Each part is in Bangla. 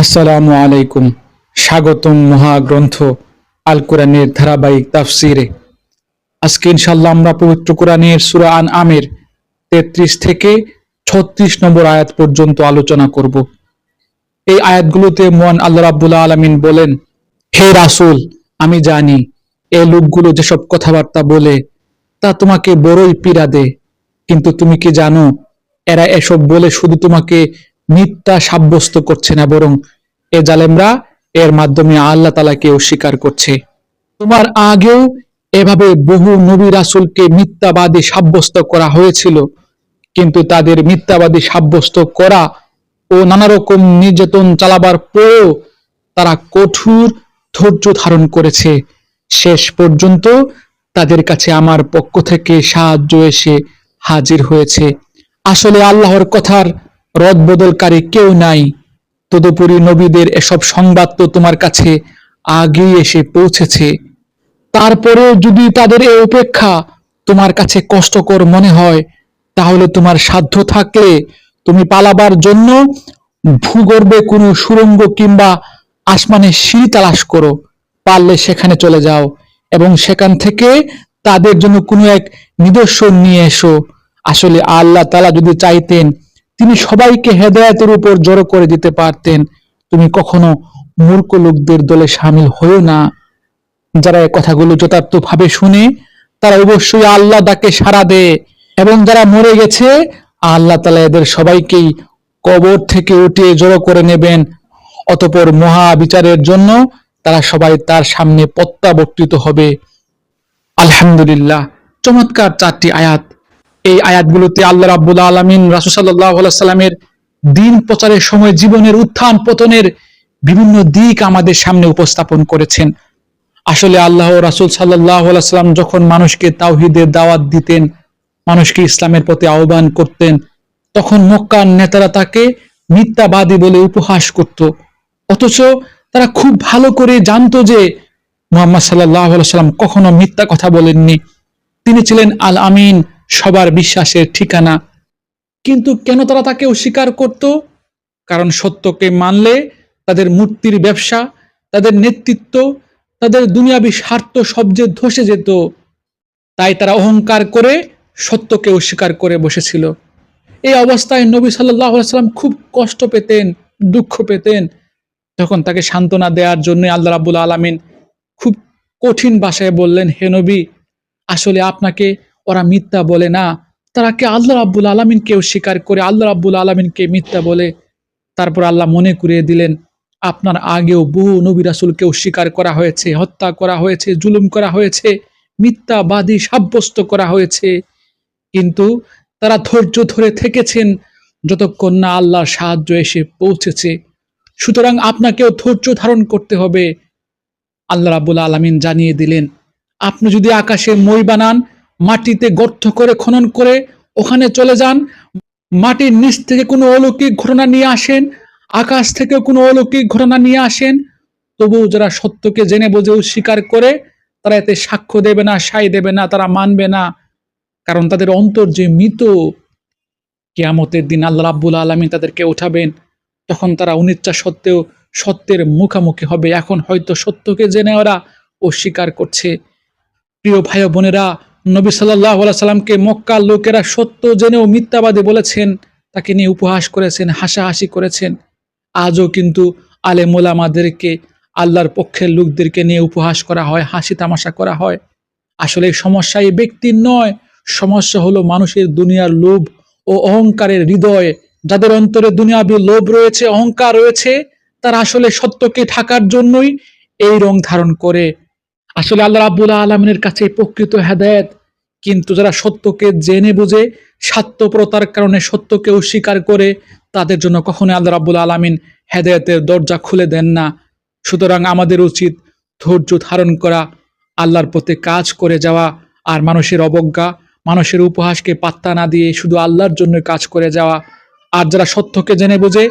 আসসালামু আলাইকুম। স্বাগতম মহাগ্রন্থ আল কোরআনের ধারাবাহিক তাফসিরে। আজকে ইনশাল্লাহ আমরা পবিত্র কোরআনের সুরা আন আমের তেত্রিশ থেকে ছত্রিশ নম্বর আয়াত পর্যন্ত আলোচনা করব। এই আয়াতগুলোতে মহান আল্লাহ রাব্বুল আলামিন বলেন, হে রাসুল, আমি জানি এই লোকগুলো যেসব কথাবার্তা বলে, তা তোমাকে বড়ই পীড়া দে কিন্তু তুমি কি জানো, এরা এসব বলে শুধু তোমাকে মিথ্যা সাব্যস্ত করছে না, বরং এ জালেমরা এর মাধ্যমে আল্লাহ তালাকে অস্বীকার করছে। তোমার আগেও এভাবে বহু নবী রাসূলকে মিথ্যাবাদী সাব্যস্ত করা হয়েছিল, কিন্তু তাদের মিথ্যাবাদী সাব্যস্ত করা ও নানা রকম নির্যাতন চালাবার পরেও তারা কঠোর ধৈর্য ধারণ করেছে। শেষ পর্যন্ত তাদের কাছে আমার পক্ষ থেকে সাহায্য এসে হাজির হয়েছে। আসলে আল্লাহর কথার রদ বদলকারী কেউ নাই। তদুপরি নবীদের এসব সংবাদ তো তোমার কাছে আগেই এসে পৌঁছেছে। তারপরেও যদি তাদের এই উপেক্ষা তোমার কাছে কষ্টকর মনে হয়, তাহলে তোমার সাধ্য থাকলে তুমি পালাবার জন্য ভূগর্ভে কোনো সুড়ঙ্গ কিংবা আসমানে সিঁড়ি তালাশ করো। পারলে সেখানে চলে যাও এবং সেখান থেকে তাদের জন্য কোনো এক নিদর্শন নিয়ে এসো। আসলে আল্লাহ তালা যদি চাইতেন তিনি সবাইকে হেদায়েতের উপর জড়ো করে দিতে পারতেন। তুমি কখনো মূর্খ লোকদের দলে সামিল হয়েও না। যারা এই কথাগুলো যথার্থভাবে শুনে, তারা অবশ্যই আল্লাহ ডাকে সাড়া দেয় এবং যারা মরে গেছে, আল্লাহ তালা এদের সবাইকেই কবর থেকে উঠিয়ে জড়ো করে নেবেন। অতপর মহা বিচারের জন্য তারা সবাই তার সামনে প্রত্যাবর্তিত হবে। আলহামদুলিল্লাহ। চমৎকার চারটি আয়াত। এই আয়াতগুলোতে আল্লাহ রাব্বুল আলমিন রাসুসাল্লাহ সাল্লামের দিন প্রচারের সময় জীবনের উত্থান পতনের বিভিন্ন দিক আমাদের সামনে উপস্থাপন করেছেন। আসলে আল্লাহ রাসুল সাল্লাহ সাল্লাম যখন মানুষকে তাওহিদের দাওয়াত দিতেন, মানুষকে ইসলামের প্রতি আহ্বান করতেন, তখন মক্কার নেতারা তাকে মিথ্যাবাদী বলে উপহাস করত। অথচ তারা খুব ভালো করে জানতো যে মোহাম্মদ সাল্লাহ সাল্লাম কখনো মিথ্যা কথা বলেননি। তিনি ছিলেন আল আমিন সবার বিশ্বাসের ঠিকানা। কিন্তু কেন তারা তাকে অস্বীকার করত? কারণ সত্যকে মানলে তাদের মূর্তির ব্যবসা, তাদের নেতৃত্ব, তাদের দুনিয়াবী স্বার্থ সবচেয়ে ধসে যেত, তাই তারা অহংকার করে সত্যকে অস্বীকার করে বসেছিল। এই অবস্থায় নবী সাল্লাহ সাল্লাম খুব কষ্ট পেতেন, দুঃখ পেতেন। তখন তাকে সান্ত্বনা দেওয়ার জন্য আল্লাহ রাবুল আলমিন খুব কঠিন ভাষায় বললেন, হে নবী, আসলে আপনাকে ওরা মিথ্যা বলে না। তারা কে আল্লাহ রাব্বুল আলমিনকে স্বীকার করে আল্লাহ রাব্বুল আলমিনকে মিথ্যা বলে। তারপর আল্লাহ মনে করিয়ে দিলেন, আপনার আগেও বহু নবী রাসুলকেও স্বীকার করা হয়েছে, হত্যা করা হয়েছে, জুলুম করা হয়েছে, মিথ্যাবাদী সাব্যস্ত করা হয়েছে। কিন্তু তারা ধৈর্য ধরে থেকেছেন যতক্ষণ না আল্লাহর সাহায্য এসে পৌঁছেছে। সুতরাং আপনাকেও ধৈর্য ধারণ করতে হবে। আল্লাহ রাবুল আলমিন জানিয়ে দিলেন, আপনি যদি আকাশে মই বানান মাটিতে গর্ত করে খনন করে ওখানে চলে যান। মাটির নিচ থেকে কোনো অলৌকিক ঘটনা নিয়ে আসেন, আকাশ থেকে কোনো অলৌকিক ঘটনা নিয়ে আসেন। তবুও যারা সত্যকে জেনে বুঝে স্বীকার করে, তারা এতে সাক্ষ্য দেবে না সাই দেবে না, তারা মানবে না। কারণ তাদের অন্তর যে মৃত, কেয়ামতের দিন আল্লাহ রাব্বুল আলমী তাদেরকে ওঠাবেন। তখন তারা অনিচ্ছা সত্ত্বেও সত্যের মুখামুখি হবে। এখন হয়তো সত্যকে জেনে ওরা অস্বীকার করছে। প্রিয় ভাই বোনেরা নবী সাল্লাহ সাল্লামকে মক্কার লোকেরা সত্য জেনেও মিথ্যাবাদী বলেছেন, তাকে নিয়ে উপহাস করেছেন, হাসাহাসি করেছেন। আজও কিন্তু আলে মোলামাদেরকে আল্লাহর পক্ষের লোকদেরকে নিয়ে উপহাস করা হয়, হাসি তামাশা করা হয়। আসলে সমস্যা এই ব্যক্তির নয়, সমস্যা হলো মানুষের দুনিয়ার লোভ ও অহংকারের হৃদয়। যাদের অন্তরে দুনিয়াবি লোভ রয়েছে, অহংকার রয়েছে, তারা আসলে সত্যকে ঢাকার জন্যই এই রং ধারণ করে। আসলে আল্লাহ রাবুল আলমিনের কাছে প্রকৃত হেদায়ত। কিন্তু যারা সত্যকে জেনে বুঝে, স্বার্থপরতার কারণে সত্যকে অস্বীকার করে, তাদের জন্য কখনোই আল্লাহ রাবুল আলমিন হেদায়তের দরজা খুলে দেন না। সুতরাং আমাদের উচিত ধৈর্য ধারণ করা, আল্লাহর প্রতি কাজ করে যাওয়া আর মানুষের অবজ্ঞা, মানুষের উপহাসকে পাত্তা না দিয়ে শুধু আল্লাহর জন্য কাজ করে যাওয়া। আর যারা সত্যকে জেনে বুঝে,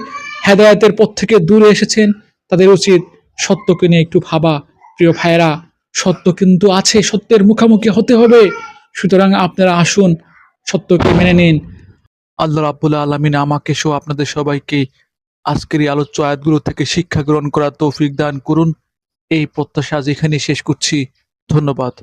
হেদায়তের পথ থেকে দূরে এসেছেন, তাদের উচিত সত্যকে নিয়ে একটু ভাবা। প্রিয় ভাইয়েরা সত্য কিন্তু আছে, সত্যের মুখোমুখি হতে হবে। সুতরাং আপনারা আসুন, সত্যকে মেনে নিন। আল্লাহ রাবুল আলমিন আমাকে সহ আপনাদের সবাইকে আজকের এই আলোচ্য আয়াতগুলো থেকে শিক্ষা গ্রহণ করার তৌফিক দান করুন। এই প্রত্যাশা আজ এখানে শেষ করছি। ধন্যবাদ।